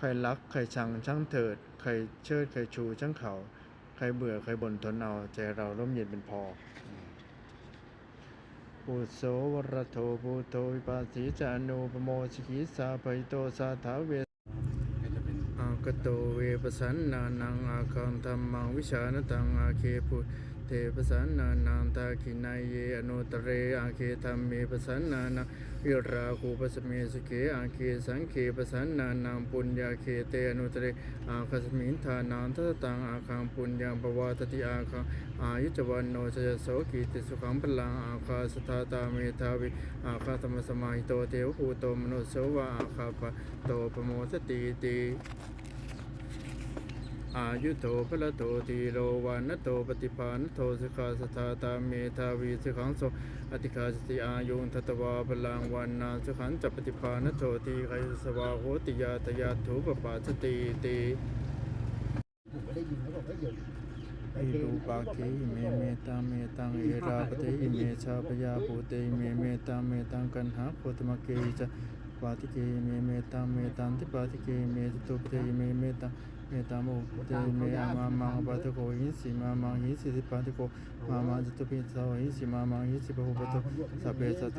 ใครรัก ใครชังช่างเถิด ใครเชิด ใครชูช่างเขา ใครเบื่อ ใครบ่นทนเอาใจเราร่มเย็นเป็นพอปุโสวรโทปุโตวิปัสสีจานุปโมชิกิสาภิโตสาถาเวก็จะเป็นอากโตเวปสันนานังอาคังธรรมังวิชานตังอาเคปุ เทปสันนานังตาคินายเยอนุตเรอาเคธรรมเมปสันนานังวิราคูปสเมสุเกอาเคสังเคปสันนานังปุญญาเคเตอนุตเรอาคสมินทานังทัตตังอาคังปุญญังปวาตติอาคังอายุจวันโนชยโสกีติสุขังพลังอาคาสทาตาเมธาวิอาคาธรรมสมาหิโตเทวภูโตมโนโสวะอาคาปโตปโมสติติ อายุโตพละโตทีโรวานโตปฏิภาณโทสิกขาสถาตาเมธาวีสิกขังโสอธิคาสติอายุงทัตวาพลังวันนาสิกขันจัปฏิภาณโททีไคสวาโหติยาตยาถูปปาสติติผมก็ได้ยินเขาบอกว่าอย่าอิรูปาคีเมเมตังเมตังเอราปเตอิเมชาปยาภูเตอิเมเมตังเมตังกันหาโคตมะเกจปาติเกอิเมเมตังเมตังทิปาติเกอิเมจตุปเตอิเมเมตัง เมตังโมเตอิเมอามามังปาติโกหิสิมามังหิสิสิปาติโกมามังจตุปิสาวหิสิมามังหิสิปะหุปโตสัพเพสัต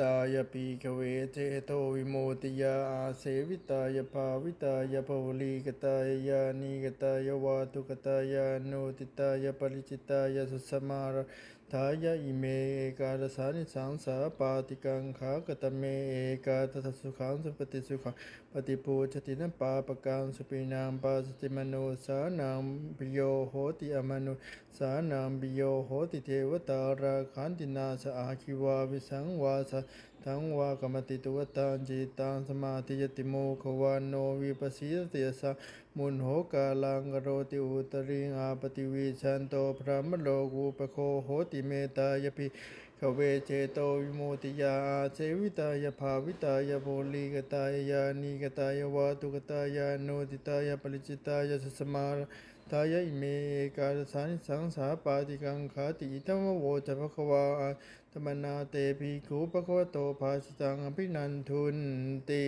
ตายปีกเวเจโตวิโมติยาอาเสวิตายภาวิตายภวลีกตายยานิกตายวาตุกตายาโนติตายปริจิตายสุสมารทายาอิเมเอกาสานิสังสาปาติกังขากตเมเอกาทัสสุขังสุปฏิสุขังปฏิปูชตินปาปกังสุปินามปาสติมโนสานังปิโยโหติอมนุสานังปิโยโหติเทวตาราคันตินาสอาคิวาวิสังวาสทั้งวากรรมติตุวตังจิตังสมาธิยติโมขวานโนวิปัสสิยติยสะมุนโหกาลังกโรติอุตริงอาปติวิชันโตพระมโลกุปโคโหติเมตายปิขเวเจโตวิโมติยาเจวิตายภาวิตายโพลีกตายยานีกตายวาตุกตายาโนติตายปริจิตายสสมา ทายิเมกาสานิสังสาปาติกังขาติธรรมโวจะภควาธรรมนาเตภิกขุภควโตภาสตังอภินันทุนติ